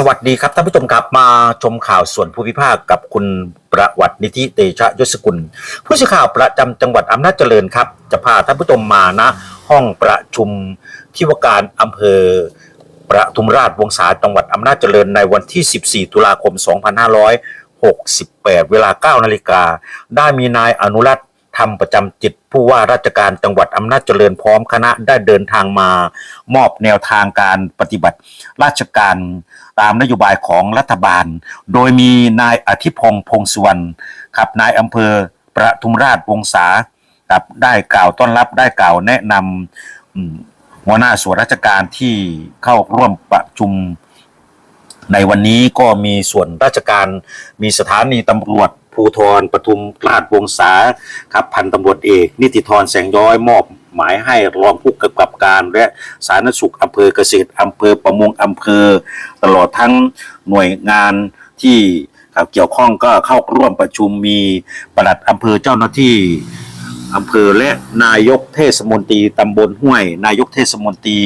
สวัสดีครับท่านผู้ชมครับมาชมข่าวส่วนภูมิภาคกับคุณประวัตินิธิเตชะยศกุล ผู้สื่อข่าวประจำจังหวัดอำนาจเจริญครับ จะพาท่านผู้ชมมาณห้องประชุมที่ว่าการอำเภอประทุมราชวงศาจังหวัดอำนาจเจริญในวันที่ 14 ตุลาคม 2568 เวลา 9 นาฬิกาได้มีนายอนุรัต น์ทำประจำจิต ผู้ว่าราชการจังหวัดอำนาจเจริญพร้อมคณะได้เดินทางมามอบแนวทางการปฏิบัติราชการตามนโยบายของรัฐบาล โดยมีนายอธิพงษ์พงษ์สุวรรณครับนายอำเภอประทุมราชวงศาครับได้กล่าวต้อนรับได้กล่าวแนะนำมหัวหน้าส่วนราชการที่เข้าร่วมประชุมในวันนี้ก็มีส่วนราชการมีสถานีตำรวจ ภูธรปทุมราชวงศาครับพันตำรวจเอก นิติธรแสงย้อยมอบหมายให้รองผู้กำกับการ และสาธารณสุขอำเภอเกษตรอำเภอประมงอำเภอ ตลอดทั้งหน่วยงานที่เกี่ยวข้องก็เข้าร่วมประชุมมีปลัดอำเภอเจ้าหน้าที่ อำเภอและนายกเทศมนตรีตำบลห้วย นายกเทศมนตรี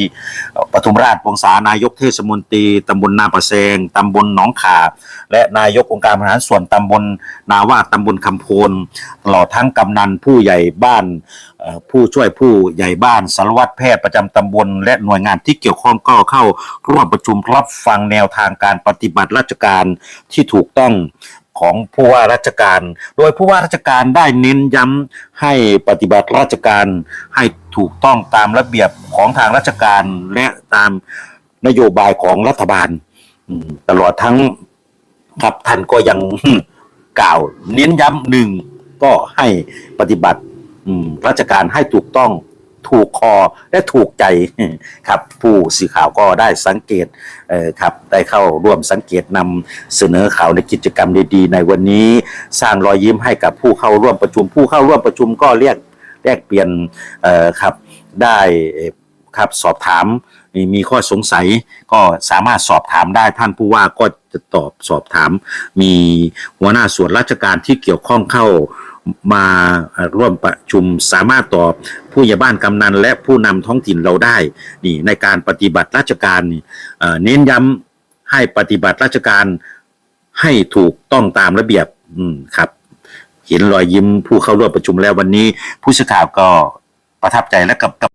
ปทุมราชวงศานายกเทศมนตรีตำบลนาประแซงตำบลหนองขาบ และนายกองค์การบริหารส่วนตำบลนาว่าตำบลคำโพนตลอดทั้งกำนันผู้ใหญ่บ้านผู้ช่วยผู้ใหญ่บ้านสารวัตรแพทย์ประจำตำบล และหน่วยงานที่เกี่ยวข้องก็เข้าร่วมประชุมรับฟังแนวทางการปฏิบัติราชการที่ถูกต้อง ของผู้ว่าราชการ โดยผู้ว่าราชการได้เน้นย้ำให้ปฏิบัติราชการให้ถูกต้องตามระเบียบของทางราชการและตามนโยบายของรัฐบาลตลอดทั้งครับท่านก็ยังกล่าว เน้นย้ำหนึ่งก็ให้ปฏิบัติราชการให้ถูกต้อง ถูกคอและถูกใจครับผู้สื่อข่าวก็ได้สังเกตเออครับได้เข้าร่วมสังเกตนำเสนอข่าวในกิจกรรมดีๆ ในวันนี้สร้างรอยยิ้มให้กับผู้เข้าร่วมประชุม ผู้เข้าร่วมประชุมก็เรียกแลกเปลี่ยนเออครับได้ครับสอบถามมมีข้อสงสัยก็สามารถสอบถามได้ท่านผู้ว่าก็จะตอบสอบถาม มีหัวหน้าส่วนราชการที่เกี่ยวข้องเข้า มาร่วมประชุมสามารถตอบผู้ใหญ่บ้านกำนัน และผู้นำท้องถิ่นเราได้นี่ในการปฏิบัติราชการนี่เน้นย้ำให้ปฏิบัติราชการให้ถูกต้องตามระเบียบอืมครับ เห็นรอยยิ้มผู้เข้าร่วมประชุมแล้ววันนี้ ผู้สื่อข่าวก็ประทับใจและกับ